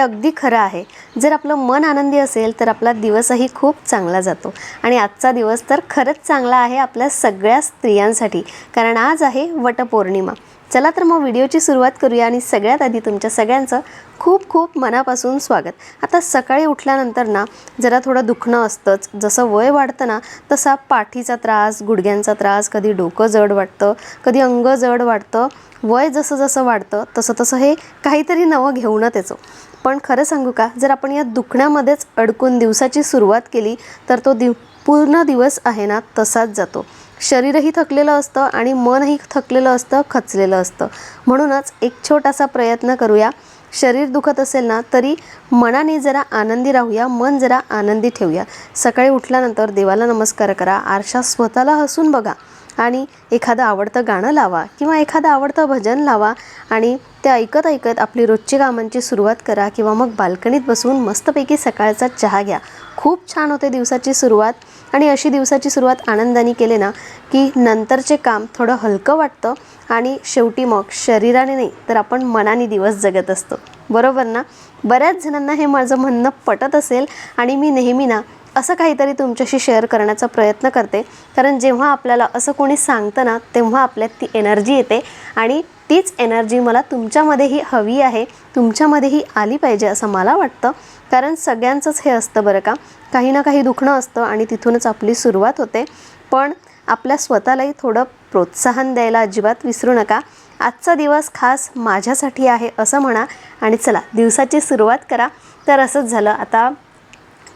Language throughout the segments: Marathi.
अगदी खरं आहे. जर आपलं मन आनंदी असेल तर आपला दिवसही खूप चांगला जातो. आणि आजचा दिवस तर खरंच चांगला आहे आपल्या सगळ्या स्त्रियांसाठी. कारण आज आहे वटपौर्णिमा. चला तर मग व्हिडिओची सुरुवात करूया आणि सगळ्यात आधी तुमच्या सगळ्यांचं खूप खूप मनापासून स्वागत. आता सकाळी उठल्यानंतर ना जरा थोडं दुखणं असतंच. जसं वय वाढतं ना तसा पाठीचा त्रास गुडघ्यांचा त्रास कधी डोकं जड वाटतं कधी अंग जड वाटतं वय जसं जसं वाढतं तसं तसं हे काहीतरी नवं घेऊनच येतो पण खरं सांगू का? जर आपण या दुखण्यामध्येच अडकून दिवसाची सुरुवात केली तर तो दिव पूर्ण दिवस आहे ना तसाच जातो. शरीरही थकलेलं असतं आणि मनही थकलेलं असतं खचलेलं असतं. म्हणूनच एक छोटासा प्रयत्न करूया. शरीर दुखत असेल ना तरी मनाने जरा आनंदी राहूया मन जरा आनंदी ठेवूया. सकाळी उठल्यानंतर देवाला नमस्कार करा. आरशा स्वतःला हसून बघा. आणि एखादं आवडतं गाणं लावा किंवा एखादं आवडतं भजन लावा आणि ते ऐकत ऐकत आपली रोजची कामांची सुरुवात करा किंवा मग बाल्कनीत बसून मस्तपैकी सकाळचा चहा घ्या. खूप छान होते दिवसाची सुरुवात आणि अशी दिवसाची सुरुवात आनंदाने केले ना की नंतरचे काम थोडं हलकं वाटतं आणि शेवटी मग शरीराने नाही तर आपण मनाने दिवस जगत असतो. बरोबर ना? बऱ्याच जणांना हे माझं म्हणणं पटत असेल आणि मी नेहमी ना असं काहीतरी तुमच्याशी शेअर करण्याचा प्रयत्न करते. कारण जेव्हा आपल्याला असं कोणी सांगतं ना तेव्हा आपल्यात ती एनर्जी येते. आणि तीच एनर्जी मला तुमच्यामध्येही हवी आहे. तुमच्यामध्येही आली पाहिजे असं मला वाटतं. कारण सगळ्यांचंच हे असतं बरं का. काही ना काही दुखणं असतं आणि तिथूनच आपली सुरुवात होते. पण आपल्या स्वतःलाही थोडं प्रोत्साहन द्यायला अजिबात विसरू नका. आजचा दिवस खास माझ्यासाठी आहे असं म्हणा. आणि चला दिवसाची सुरुवात करा. तर असंच झालं. आता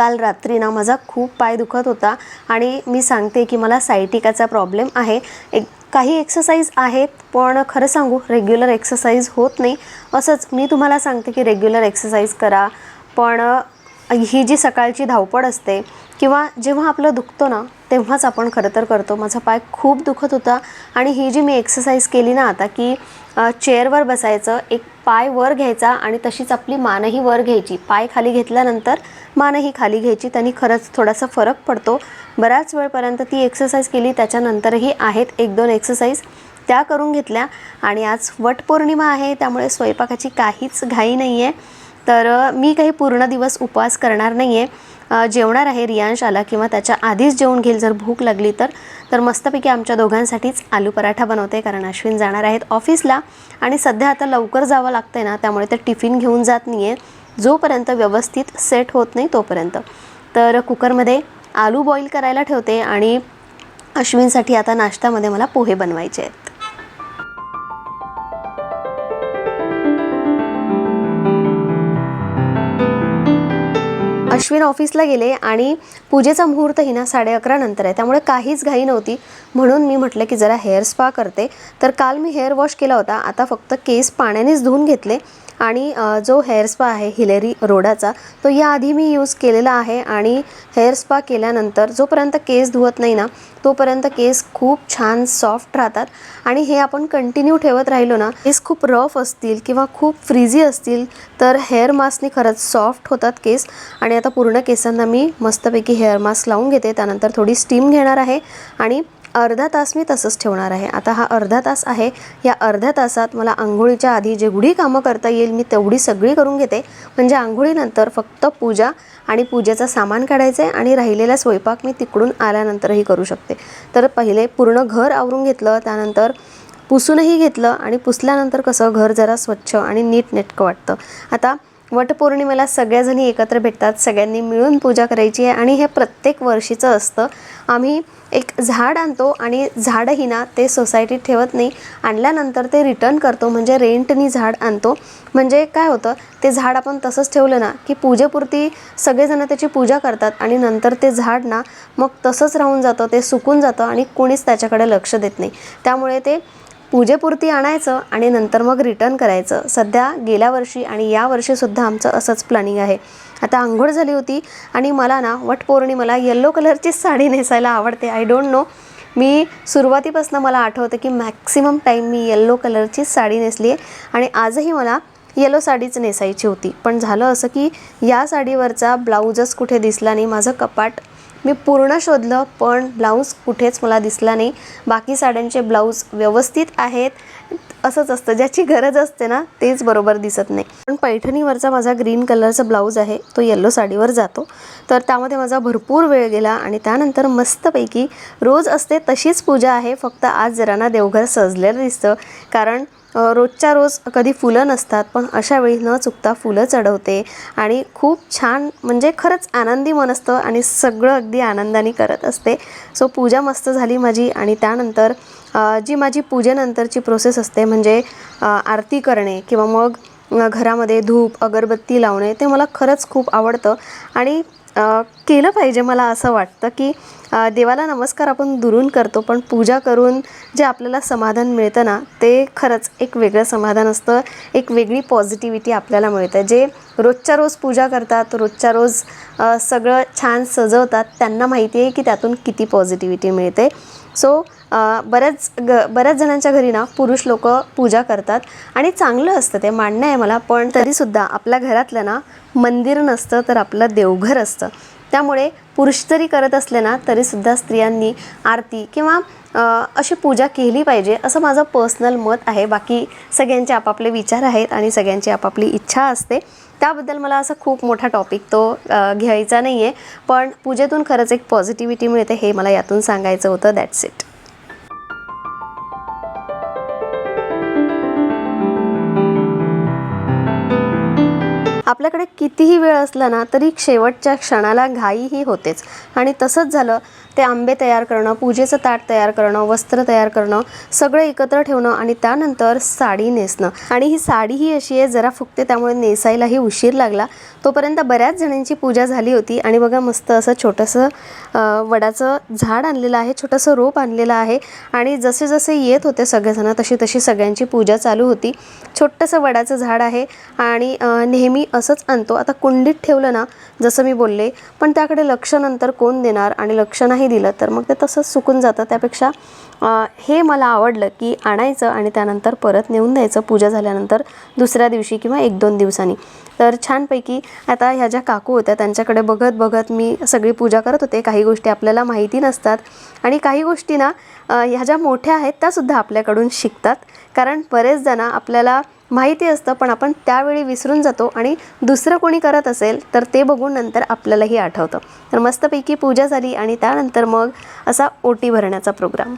काल रात्री ना माझा खूप पाय दुखत होता आणि मी सांगते की मला सायटिकाचा प्रॉब्लेम आहे. एक काही एक्सरसाइज आहेत पण खरं सांगू रेग्युलर एक्सरसाइज होत नाही. असंच मी तुम्हाला सांगते की रेग्युलर एक्सरसाइज करा. पण ही जी सकाळची धावपळ असते किंवा जेव्हा आपलं दुखतो ना तेव्हाच आपण खरं तर करतो. माझा पाय खूप दुखत होता आणि ही जी मी एक्सरसाइज केली ना आता की चेअरवर बसायचं एक पाय वर घ्यायचा आणि तशीच आपली मानही वर घ्यायची. पाय खाली घेतल्यानंतर मानही खाली घ्यायची. त्यांनी खरंच थोडासा फरक पडतो. बऱ्याच वेळपर्यंत ती एक्सरसाइज केली. त्याच्यानंतरही आहेत एक दोन एक्सरसाइज त्या करून घेतल्या आणि आज वटपौर्णिमा आहे त्यामुळे स्वयंपाकाची काहीच घाई नाही आहे तर मी काही पूर्ण दिवस उपवास करणार नाही आहे जेवणार आहे रियांश आला किंवा त्याच्या आधीच जेवून घेईल जर भूक लागली तर तर मस्तपैकी आमच्या दोघांसाठीच आलू पराठा बनवते कारण अश्विन जाणार आहेत ऑफिसला. आणि सध्या आता लवकर जावं लागतंय ना त्यामुळे ते टिफिन घेऊन जात नाही आहे जोपर्यंत व्यवस्थित सेट होत नाही तोपर्यंत. तर कुकरमध्ये आलू बॉईल करायला ठेवते आणि अश्विनसाठी आता नाश्त्यामध्ये मला पोहे बनवायचे आहेत. अश्विन ऑफिसला गेले आणि पूजेचा मुहूर्त ना साडे अकरा नंतर आहे. त्यामुळे काहीच घाई नव्हती. म्हणून मी म्हटलं की जरा हेअर स्पा करते. तर काल मी हेअर वॉश केला होता. आता फक्त केस पाण्यानेच धुवून घेतले. आणि जो हेअर स्पा आहे हिलेरी रोडाचा तो याआधी मी यूज केलेला आहे आणि हेअर स्पा केल्यानंतर जोपर्यंत केस धुवत नाही ना तोपर्यंत केस खूप छान सॉफ्ट राहतात. आणि हे आपण कंटिन्यू ठेवत राहिलो ना केस खूप रफ असतील किंवा खूप फ्रिजी असतील तर हेअर मास्कने खरंच सॉफ्ट होतात केस. आणि आता पूर्ण केसांना मी मस्तपैकी हेअर मास्क लावून घेते त्यानंतर थोडी स्टीम घेणार आहे. आणि अर्धा तास मी तसंच ठेवणार आहे. आता हा अर्धा तास आहे. या अर्ध्या तासात मला आंघोळीच्या आधी जेवढी कामं करता येईल मी तेवढी सगळी करून घेते. म्हणजे आंघोळीनंतर फक्त पूजा आणि पूजेचं सामान काढायचं आहे आणि राहिलेला स्वयंपाक मी तिकडून आल्यानंतरही करू शकते. तर पहिले पूर्ण घर आवरून घेतलं त्यानंतर पुसूनही घेतलं आणि पुसल्यानंतर कसं घर जरा स्वच्छ आणि नीटनेटकं वाटतं. आता वटपौर्णिमेला सगळ्याजणी एकत्र भेटतात सगळ्यांनी मिळून पूजा करायची आहे आणि हे प्रत्येक वर्षीचं असतं. आम्ही एक झाड आणतो आणि झाडही ना ते सोसायटीत ठेवत नाही. आणल्यानंतर ते रिटर्न करतो म्हणजे रेंटनी झाड आणतो. म्हणजे काय होतं ते झाड आपण तसंच ठेवलं ना की पूजेपुरती सगळेजणं त्याची पूजा करतात आणि नंतर ते झाड ना मग तसंच राहून जातं ते सुकून जातं आणि कोणीच त्याच्याकडे लक्ष देत नाही. त्यामुळे ते पूजेपुरती आणायचं आणि नंतर मग रिटर्न करायचं. सध्या गेल्या वर्षी आणि या वर्षीसुद्धा आमचं असंच प्लॅनिंग आहे. आता आंघोळ झाली होती आणि मला ना वटपौर्णिमेला येल्लो कलरचीच साडी नेसायला आवडते. आय डोंट नो मी सुरुवातीपासून मला आठवतं की मॅक्सिमम टाईम मी येल्लो कलरचीच साडी नेसली आहे आणि आजही मला येलो साडीच नेसायची होती. पण झालं असं की या साडीवरचा ब्लाऊजच कुठे दिसला नाही. माझं कपाट मी पूर्ण शोधलं पण ब्लाऊज कुठेच मला दिसला नाही. बाकी साड्यांचे ब्लाऊज व्यवस्थित आहेत. असंच असतं. ज्याची गरज असते ना तेच बरोबर दिसत नाही. पण पैठणीवरचा माझा ग्रीन कलरचा ब्लाऊज आहे तो येल्लो साडीवर जातो. तर त्यामध्ये माझा भरपूर वेळ गेला आणि त्यानंतर मस्तपैकी रोज असते तशीच पूजा आहे. फक्त आज जरा ना देवघर सजलेलं दिसतं. कारण रोजच्या रोज कधी फुलं नसतात पण अशा वेळी न चुकता फुलं चढवते. आणि खूप छान म्हणजे खरंच आनंदी मन असतं आणि सगळं अगदी आनंदाने करत असते. सो पूजा मस्त झाली माझी आणि त्यानंतर जी माझी पूजेनंतरची प्रोसेस असते म्हणजे आरती करणे किंवा मग घरामध्ये धूप अगरबत्ती लावणे ते मला खरंच खूप आवडतं. आणि केलं पाहिजे मला असं वाटतं की देवाला नमस्कार आपण दुरून करतो पण पूजा करून जे आपल्याला समाधान मिळतं ना ते खरंच एक वेगळं समाधान असतं. एक वेगळी पॉझिटिव्हिटी आपल्याला मिळतं. जे रोजच्या रोज पूजा करतात रोजच्या रोज सगळं छान सजवतात त्यांना माहिती आहे की त्यातून किती पॉझिटिव्हिटी मिळते. सो बऱ्याच ग बऱ्याच जणांच्या घरी ना पुरुष लोक पूजा करतात आणि चांगलं असतं ते मान्य आहे मला. पण तरीसुद्धा आपल्या घरातलं ना मंदिर नसतं तर आपलं देवघर असतं. त्यामुळे पुरुष जरी करत असले ना तरीसुद्धा स्त्रियांनी आरती किंवा अशी पूजा केली पाहिजे असं माझं पर्सनल मत आहे. बाकी सगळ्यांचे आपापले विचार आहेत आणि सगळ्यांची आपापली इच्छा असते. त्याबद्दल मला असं खूप मोठा टॉपिक तो घ्यायचा नाही आहे पण पूजेतून खरंच एक पॉझिटिव्हिटी मिळते हे मला यातून सांगायचं होतं. दॅट्स इट आपल्याकडे कितीही वेळ असला ना तरी शेवटच्या क्षणाला घाईही होतेच. आणि तसंच झालं ते आंबे तयार करणं पूजेचं ताट तयार करणं वस्त्र तयार करणं सगळं एकत्र ठेवणं आणि त्यानंतर साडी नेसणं. आणि ही साडी ही अशी आहे जरा फुकते त्यामुळे नेसायलाही उशीर लागला. तोपर्यंत बऱ्याच जणांची पूजा झाली होती आणि बघा मस्त असं छोटंसं वडाचं झाड आणलेलं आहे छोटंसं रोप आणलेलं आहे आणि जसे जसे येत होते सगळेजण तशी तशी सगळ्यांची पूजा चालू होती. छोटंसं वडाचं झाड आहे आणि नेहमी असंच आणतो. आता कुंडीत ठेवलं ना जसं मी बोलले पण त्याकडे लक्ष नंतर कोण देणार आणि लक्ष नाही दिलं तर मग ते तसंच सुकून जातं. त्यापेक्षा हे मला आवडलं की आणायचं आणि त्यानंतर परत नेऊन द्यायचं. पूजा झाल्यानंतर दुसऱ्या दिवशी किंवा एक दोन दिवसांनी. तर छानपैकी आता ह्या ज्या काकू होत्या त्यांच्याकडे बघत बघत मी सगळी पूजा करत होते. काही गोष्टी आपल्याला माहिती नसतात. आणि काही गोष्टी ना ह्या ज्या मोठ्या आहेत त्यासुद्धा आपल्याकडून शिकतात. कारण बरेच जण आपल्याला माहिती असतं पण आपण त्यावेळी विसरून जातो आणि दुसरं कोणी करत असेल तर ते बघून नंतर आपल्यालाही आठवतं. तर मस्तपैकी पूजा झाली आणि त्यानंतर मग असा ओटी भरण्याचा प्रोग्राम.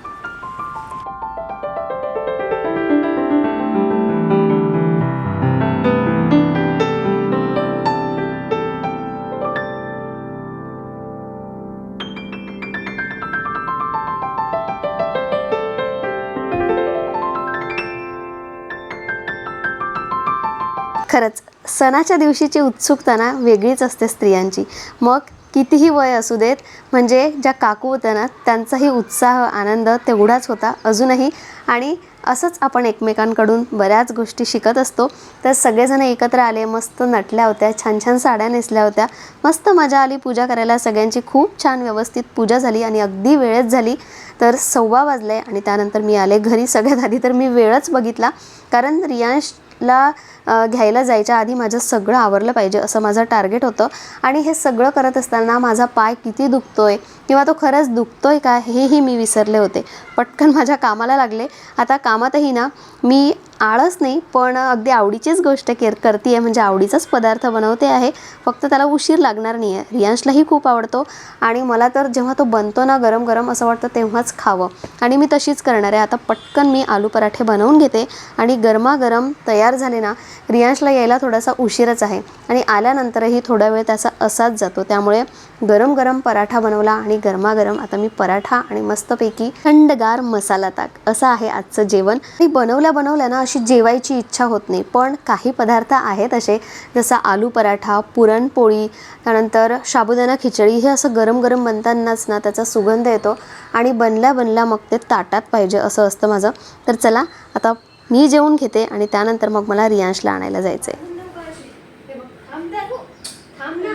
खरंच सणाच्या दिवशीची उत्सुकता ना वेगळीच असते स्त्रियांची. मग कितीही वय असू देत म्हणजे ज्या काकू होत्या ना त्यांचाही उत्साह आनंद तेवढाच होता अजूनही. आणि असंच आपण एकमेकांकडून बऱ्याच गोष्टी शिकत असतो. तर सगळेजण एकत्र आले मस्त नटल्या होत्या छान छान साड्या नेसल्या होत्या. मस्त मजा आली पूजा करायला. सगळ्यांची खूप छान व्यवस्थित पूजा झाली आणि अगदी वेळेत झाली. तर सव्वा वाजले आणि त्यानंतर मी आले घरी. सगळ्यात आधी तर मी वेळच बघितला. कारण रियांशला घ्यायला जायच्या आधी माझं सगळं आवरलं पाहिजे असं माझं टार्गेट होतं. आणि हे सगळं करत असताना माझा पाय किती दुखतोय किंवा तो खरंच दुखतोय का हेही मी विसरले होते. पटकन माझ्या कामाला लागले. आता कामातही ना मी आळस नाही पण अगदी आवडीचीच गोष्ट केर करते आहे म्हणजे आवडीचाच पदार्थ बनवते आहे. फक्त त्याला उशीर लागणार नाही आहे रियांशलाही खूप आवडतो. आणि मला तर जेव्हा तो बनतो ना गरम गरम असं वाटतं तेव्हाच खावं. आणि मी तशीच करणार आहे. आता पटकन मी आलू पराठे बनवून घेते. आणि गरमागरम तयार झाले ना रियांशला यायला थोडासा उशीरच आहे आणि आल्यानंतरही थोडा वेळ त्याचा असाच जातो. त्यामुळे गरम गरम पराठा बनवला आणि गरमागरम आता मी पराठा आणि मस्तपैकी थंडगार मसाला ताक. असं आहे आजचं जेवण. आणि बनवल्या बनवल्या ना अशी जेवायची इच्छा होत नाही. पण काही पदार्थ आहेत असे जसं आलू पराठा पुरणपोळी त्यानंतर साबुदाणा खिचडी हे असं गरम गरम बनतानाच ना त्याचा सुगंध येतो आणि बनल्या बनल्या मग ते ताटात पाहिजे असं असतं माझं. तर चला आता मी जेवून घेते आणि त्यानंतर मग मला रियांशला आणायला जायचं आहे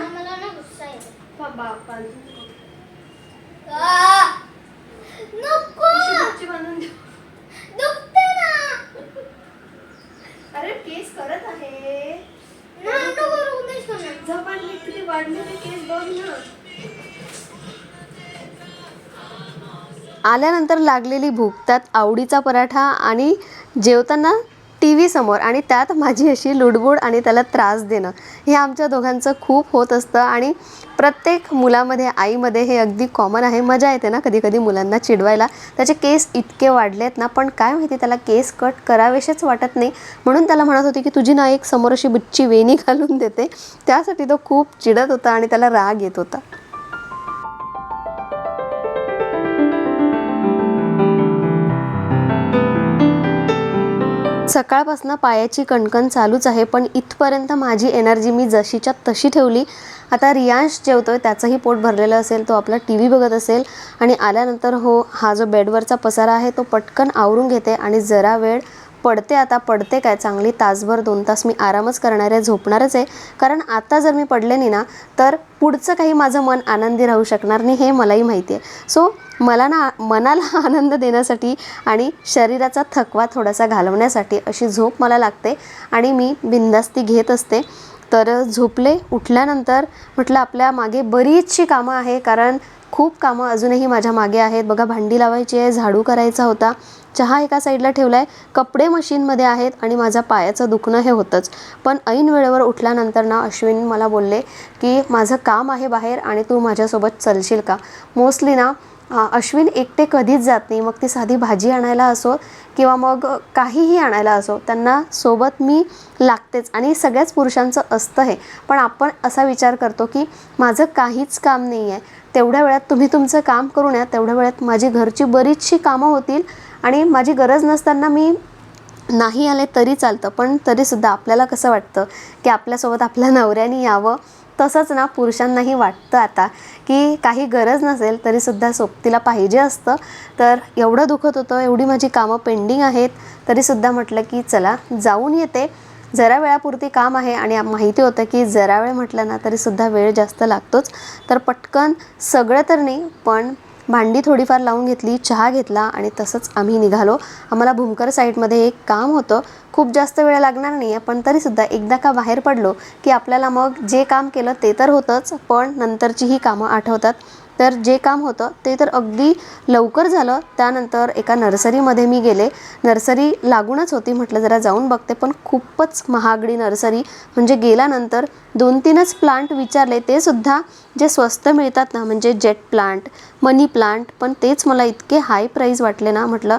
मला ना गुस्सा येतो आ! नको दुखते ना अरे केस करत आहे नाटक करू नये सोना. झपाटली किती वाढलेले केस बघ ना आल्यानंतर लागलेली भूक त्यात आवडीचा पराठा आणि जेवताना टी व्ही समोर आणि त्यात माझी अशी लुडबुड आणि त्याला त्रास देणं हे आमच्या दोघांचं खूप होत असतं. आणि प्रत्येक मुलामध्ये आईमध्ये हे अगदी कॉमन आहे. मजा येते ना कधी कधी मुलांना चिडवायला. त्याचे केस इतके वाढले आहेत ना पण काय माहिती त्याला केस कट करावेसेच वाटत नाही. म्हणून त्याला म्हणत होती की तुझी ना एक समोर अशी बुच्ची वेणी घालून देते. त्यासाठी तो खूप चिडत होता आणि त्याला राग येत होता. सकाळपासून पायाची कणकण चालूच आहे पण इथपर्यंत माझी एनर्जी मी जशीच्या तशी ठेवली. आता रियांश आहे त्याचंही पोट भरलेलं असेल तो आपला टी व्ही बघत असेल आणि आल्यानंतर हो हा जो बेडवरचा पसारा आहे तो पटकन आवरून घेते आणि जरा वेळ पडते आता पडते काय चांगली तासभर दोन तास मी आरामच करणार आहे झोपणारच आहे. कारण आता जर मी पडले नाही ना तर पुढचं काही माझं मन आनंदी राहू शकणार नाही हे मलाही माहिती आहे. सो मला ना मनाला आनंद देण्यासाठी आणि शरीराचा थकवा थोडासा घालवण्यासाठी अशी झोप मला लागते आणि मी बिंदास्ती घेत असते. तर झोपले उठल्यानंतर म्हटलं आपल्या मागे बरीचशी कामं आहे कारण खूप कामं अजूनही माझ्या मागे आहेत. बघा भांडी लावायची आहे झाडू करायचा होता. चहा एका साईडला ठेवला आहे कपडे मशीनमध्ये आहेत आणि माझा पायाचं दुखणं हे होतंच. पण ऐन वेळेवर उठल्यानंतर ना अश्विन मला बोलले की माझं काम आहे बाहेर आणि तू माझ्यासोबत चलशील का? मोस्टली ना अश्विन एकटे कधीच जात नाही. मग ती साधी भाजी आणायला असो किंवा मग काहीही आणायला असो त्यांना सोबत मी लागतेच आणि सगळ्याच पुरुषांचं असतं हे. पण आपण असा विचार करतो की माझं काहीच काम नाही आहे तेवढ्या वेळात तुम्ही तुमचं काम करून या तेवढ्या वेळात माझी घरची बरीचशी कामं होतील आणि माझी गरज नसताना मी नाही आले तरी चालतं पण तरीसुद्धा आपल्याला कसं वाटतं की आपल्यासोबत आपल्या नवऱ्याने यावं? तसंच ना पुरुषांनाही वाटतं आता की काही गरज नसेल तरीसुद्धा सोबतीला पाहिजे असतं. तर एवढं दुखत होतं एवढी माझी कामं पेंडिंग आहेत तरीसुद्धा म्हटलं की चला जाऊन येते. जरा वेळापुरती काम आहे आणि माहिती होतं की जरा वेळ म्हटलं ना तरीसुद्धा वेळ जास्त लागतोच. तर पटकन सगळं तर नाही पण भांडी थोडीफार लावून घेतली चहा घेतला आणि तसंच आम्ही निघालो. आम्हाला भूमकर साईडमध्ये एक काम होतं. खूप जास्त वेळ लागणार नाही आहे पण तरीसुद्धा एकदा का बाहेर पडलो की आपल्याला मग जे काम केलं ते तर होतंच पण नंतरचीही कामं आठवतात. तर जे काम होतं ते तर अगदी लवकर झालं. त्यानंतर एका नर्सरीमध्ये मी गेले. नर्सरी लागूनच होती म्हटलं जरा जाऊन बघते पण खूपच महागडी नर्सरी. म्हणजे गेल्यानंतर दोन तीनच प्लांट विचारले ते सुद्धा जे स्वस्त मिळतात ना म्हणजे जेट प्लांट मनी प्लांट पण तेच मला इतके हाय प्राईज वाटले ना म्हटलं.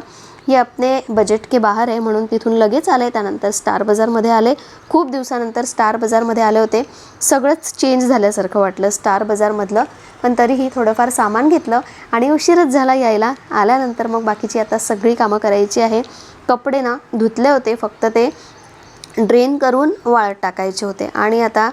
हे आपले बजेट के बाहेर आहे म्हणून तिथून लगेच आले. त्यानंतर स्टार बाजारमध्ये आले. खूप दिवसानंतर स्टार बाजारमध्ये आले होते. सगळंच चेंज झाल्यासारखं वाटलं स्टार बाजारमधलं पण तरीही थोडंफार सामान घेतलं आणि उशीरच झाला यायला. आल्यानंतर मग बाकीची आता सगळी कामं करायची आहे. कपडे ना धुतले होते. फक्त ते ड्रेन करून वाळत टाकायचे होते. आणि आता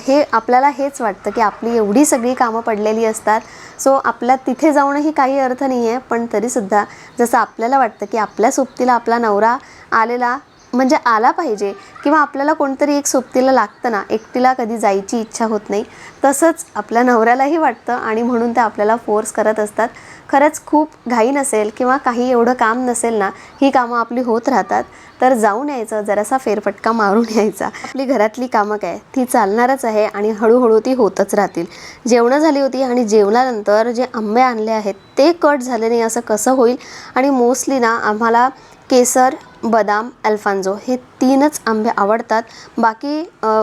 हे आपल्याला हेच वाटतं की आपली एवढी सगळी कामं पडलेली असतात. सो आपल्या तिथे जाऊनही काही अर्थ नाही आहे पण तरीसुद्धा जसं आपल्याला वाटतं की आपल्या सोबतीला आपला नवरा आलेला म्हणजे आला पाहिजे किंवा आपल्याला कोणतरी एक सोबतीला लागतं ना एकटीला कधी जायची इच्छा होत नाही तसंच आपल्या नवऱ्यालाही वाटतं आणि म्हणून ते आपल्याला फोर्स करत असतात. खरंच खूप घाई नसेल किंवा काही एवढं काम नसेल ना ही कामं आपली होत राहतात. तर जाऊन यायचं जरासा फेरफटका मारून यायचा. आपली घरातली कामं काय ती चालणारच आहे आणि हळूहळू ती होतच राहतील. जेवणं झाली होती आणि जेवणानंतर जे आंबे आणले आहेत ते कट झाले नाही असं कसं होईल? आणि मोस्टली ना आम्हाला केसर बदाम अल्फांजो हे तीनच आंबे आवडतात. बाकी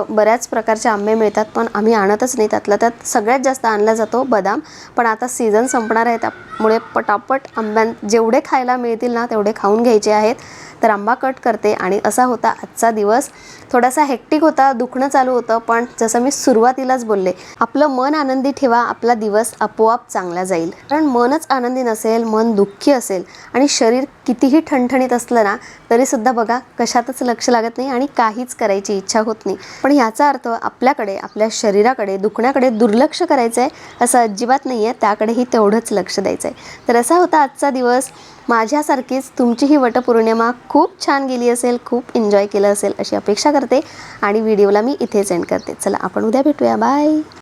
बऱ्याच प्रकारचे आंबे मिळतात पण आम्ही आणतच नाही. त्यातला त्यात सगळ्यात जास्त आणला जातो बदाम. पण आता सीझन संपणार आहे त्यामुळे पटापट आंब्यां जेवढे खायला मिळतील ना तेवढे खाऊन घ्यायचे आहेत. तर आंबा कट करते आणि असा होता आजचा दिवस. थोडासा हेक्टिक होता दुखणं चालू होतं पण जसं मी सुरुवातीलाच बोलले आपलं मन आनंदी ठेवा आपला दिवस आपोआप चांगला जाईल. कारण मनच आनंदी नसेल मन दुःखी असेल आणि शरीर कितीही ठणठणीत असलं ना तरीसुद्धा बघा कशातच लक्ष लागत नाही आणि काहीच करायची इच्छा होत नाही. पण ह्याचा अर्थ आपल्याकडे आपल्या शरीराकडे दुखण्याकडे दुर्लक्ष करायचं आहे असं अजिबात नाही आहे त्याकडेही तेवढंच लक्ष द्यायचं आहे तर असा होता आजचा दिवस. माझ्यासारखीच तुमचीही वटपौर्णिमा खूप छान गेली असेल खूप एन्जॉय केलं असेल अशी अपेक्षा करते. आणि व्हिडिओला मी इथेच एंड करते. चला आपण उद्या भेटूया. बाय!